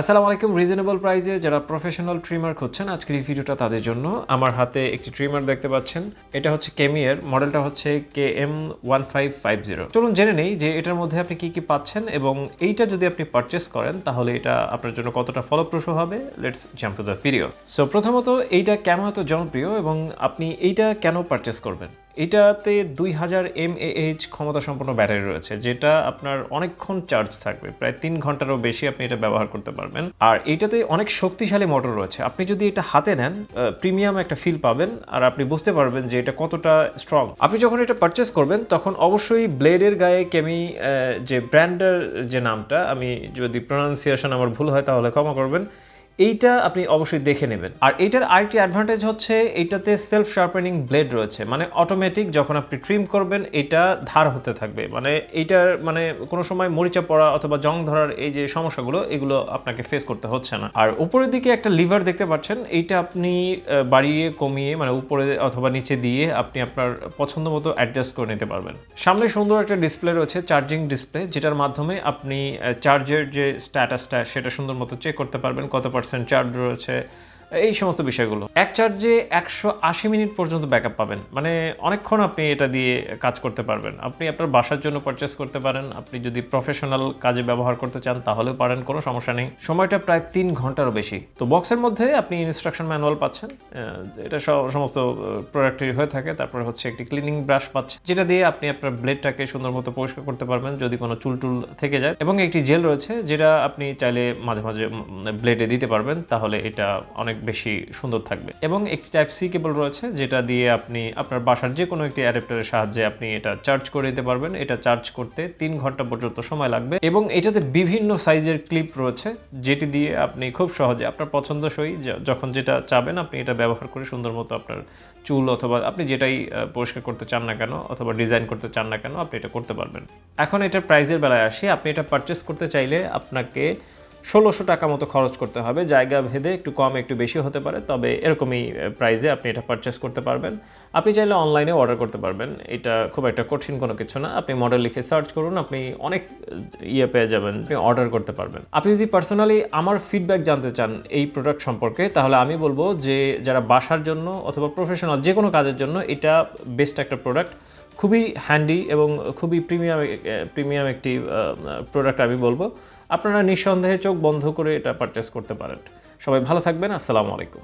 আসসালামু আলাইকুম রিজনেবল প্রাইসে যারা প্রফেশনাল ট্রিমার খুঁজছেন, আজকের এই ভিডিওটা তাদের জন্য। আমার হাতে একটি ট্রিমার দেখতে পাচ্ছেন। এটা হচ্ছে কেমিয়ার মডেলটা হচ্ছে K M one five five zero চলুন জেনে নেই যে এটার মধ্যে আপনি কি কি পাচ্ছেন এবং এইটা যদি আপনি পারচেস করেন, তাহলে এটা আপনার জন্য কতটা ফলপ্রসূ হবে? Let's jump to the video so প্রথমত এইটা কেন এত জনপ্রিয় এবং আপনি এইটা কেন পারচেস করবেন? এটাতে দুই হাজার এম এইচ ক্ষমতা সম্পন্ন ব্যাটারি রয়েছে, যেটা আপনার অনেকক্ষণ চার্জ থাকবে। প্রায় তিন ঘন্টারও বেশি আপনি এটা ব্যবহার করতে পারবেন। আর এটাতে অনেক শক্তিশালী মোটর রয়েছে। আপনি যদি এটা হাতে নেন প্রিমিয়াম একটা ফিল পাবেন, আর আপনি বুঝতে পারবেন যে এটা কতটা স্ট্রং আপনি যখন এটা পারচেস করবেন, তখন অবশ্যই ব্লেডের গায়ে কেমি যে ব্র্যান্ডের যে নামটা, আমি যদি প্রনাউন্সিয়েশন আমার ভুল হয় তাহলে ক্ষমা করবেন এইটা আপনি অবশ্যই দেখে নেবেন। আর এইটার আরেকটি অ্যাডভান্টেজ হচ্ছে এইটাতে সেলফ শার্পেনিং ব্লেড রয়েছে। মানে অটোমেটিক যখন আপনি ট্রিম করবেন, এটা ধার হতে থাকবে। মানে এইটার মানে কোনো সময় মরিচা পড়া অথবা জং ধরার এই যে সমস্যাগুলো, এগুলো আপনাকে ফেস করতে হচ্ছে না। আর উপরের দিকে একটা লিভার দেখতে পাচ্ছেন, এইটা আপনি বাড়িয়ে, কমিয়ে মানে উপরে অথবা নিচে দিয়ে আপনি আপনার পছন্দ মতো অ্যাডজাস্ট করে নিতে পারবেন। সামনে সুন্দর একটা ডিসপ্লে রয়েছে চার্জিং ডিসপ্লে যেটার মাধ্যমে আপনি চার্জের যে স্ট্যাটাসটা সেটা সুন্দর মতো চেক করতে পারবেন কত পার্সেন্ট চার্জ রয়েছে। এই সমস্ত বিষয়গুলো। এক চার্জে একশো আশি মিনিট পর্যন্ত ব্যাকআপ পাবেন। মানে অনেকক্ষণ আপনি এটা দিয়ে কাজ করতে পারবেন। আপনি আপনার বাসার জন্য পারচেস করতে পারেন। আপনি যদি প্রফেশনাল কাজে ব্যবহার করতে চান, তাহলেও পারেন, কোনো সমস্যা নেই। সময়টা প্রায় তিন ঘন্টারও বেশি। তো বক্সের মধ্যে আপনি ইনস্ট্রাকশন ম্যানুয়াল পাচ্ছেন। এটা সমস্ত প্রোডাক্টের হয়ে থাকে। তারপরে হচ্ছে একটি ক্লিনিং ব্রাশ পাচ্ছেন। যেটা দিয়ে আপনি আপনার ব্লেডটাকে সুন্দর মতো পরিষ্কার করতে পারবেন, যদি কোনো চুল টুল থেকে যায়। এবং একটি জেল রয়েছে, যেটা আপনি চাইলে মাঝে মাঝে ব্লেডে দিতে পারবেন। তাহলে এটা অনেক বেশি সুন্দর থাকবে। এবং একটি টাইপ সি কেবল রয়েছে, যেটা দিয়ে আপনি আপনার বাসার যে কোনো একটি অ্যাডাপ্টারের সাহায্যে আপনি এটা চার্জ করে দিতে পারবেন। এটা চার্জ করতে তিন ঘণ্টা পর্যন্ত সময় লাগবে এবং এটাতে বিভিন্ন সাইজের ক্লিপ রয়েছে, যেটি দিয়ে আপনি খুব সহজে আপনার পছন্দসই যখন যেটা চাবেন আপনি এটা ব্যবহার করে সুন্দর মতো আপনার চুল অথবা আপনি যেটাই পরিষ্কার করতে চান না কেন অথবা ডিজাইন করতে চান না কেন আপনি এটা করতে পারবেন। এখন এটার প্রাইজের বেলায় আসি। আপনি এটা পারচেস করতে চাইলে আপনাকে ষোলোশো টাকা মতো খরচ করতে হবে। জায়গা ভেদে একটু কম, একটু বেশি হতে পারে, তবে এরকমই প্রাইজে আপনি এটা পারচেস করতে পারবেন। আপনি চাইলে অনলাইনে অর্ডার করতে পারবেন। এটা খুব একটা কঠিন কোনো কিছু না। আপনি মডেল লিখে সার্চ করুন, আপনি অনেক ইয়ে পেয়ে যাবেন, আপনি অর্ডার করতে পারবেন। আপনি যদি পার্সোনালি আমার ফিডব্যাক জানতে চান এই প্রোডাক্ট সম্পর্কে, তাহলে আমি বলব যে, যারা বাসার জন্য অথবা প্রফেশনাল যে কোনো কাজের জন্য এটা বেস্ট একটা প্রোডাক্ট খুবই হ্যান্ডি এবং খুবই প্রিমিয়াম প্রিমিয়াম একটি প্রোডাক্ট আমি বলব। আপনারা নিঃসন্দেহে চোখ বন্ধ করে এটা পারচেস করতে পারেন। সবাই ভালো থাকবেন আসসালামু আলাইকুম।